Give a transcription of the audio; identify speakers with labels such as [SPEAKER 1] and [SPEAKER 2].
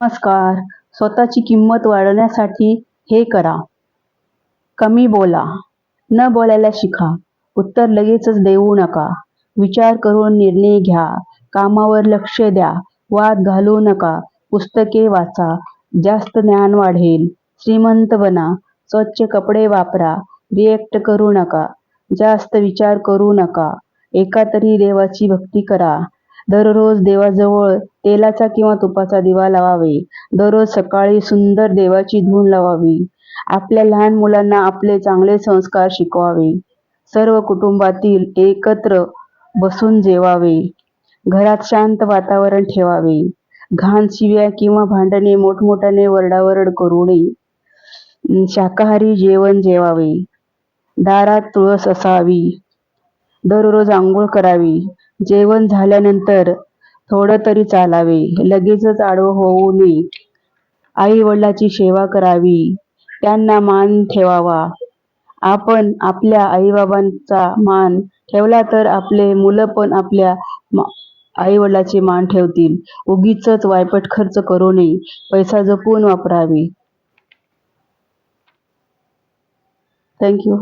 [SPEAKER 1] नमस्कार. स्वतःची किंमत वाढवण्यासाठी हे करा. कमी बोला. न बोलायला शिका. उत्तर लगेचच देऊ नका. विचार करून निर्णय घ्या. कामावर लक्ष द्या. वाद घालू नका. पुस्तके वाचा. जास्त ज्ञान वाढेल. श्रीमंत बना. स्वच्छ कपडे वापरा. रिएक्ट करू नका. जास्त विचार करू नका. एका तरी देवाची भक्ती करा. दररोज देवाजवळ तेलाचा किंवा तुपाचा दिवा लावावे. दररोज सकाळी सुंदर देवाची धून लावावी. आपल्या लहान मुलांना आपले चांगले संस्कार शिकवावे. सर्व कुटुंबातील एकत्र बसून जेवावे. घरात शांत वातावरण ठेवावे. घाण शिव्या किंवा भांडणे मोठमोठ्याने वरडावरड करू नये. शाकाहारी जेवण जेवावे. दारात तुळस असावी. दररोज आंघोळ करावी. जेवण झाल्यानंतर थोडं तरी चालावे. लगेचच आडवं होऊ नये. आई वडिलाची सेवा करावी. त्यांना मान ठेवावा. आपण आपल्या आईबाबांचा मान ठेवला तर आपले मुलं पण आपल्या आई वडिलाचे मान ठेवतील. उगीच वायपट खर्च करू नये. पैसा जपून वापरावे. थँक्यू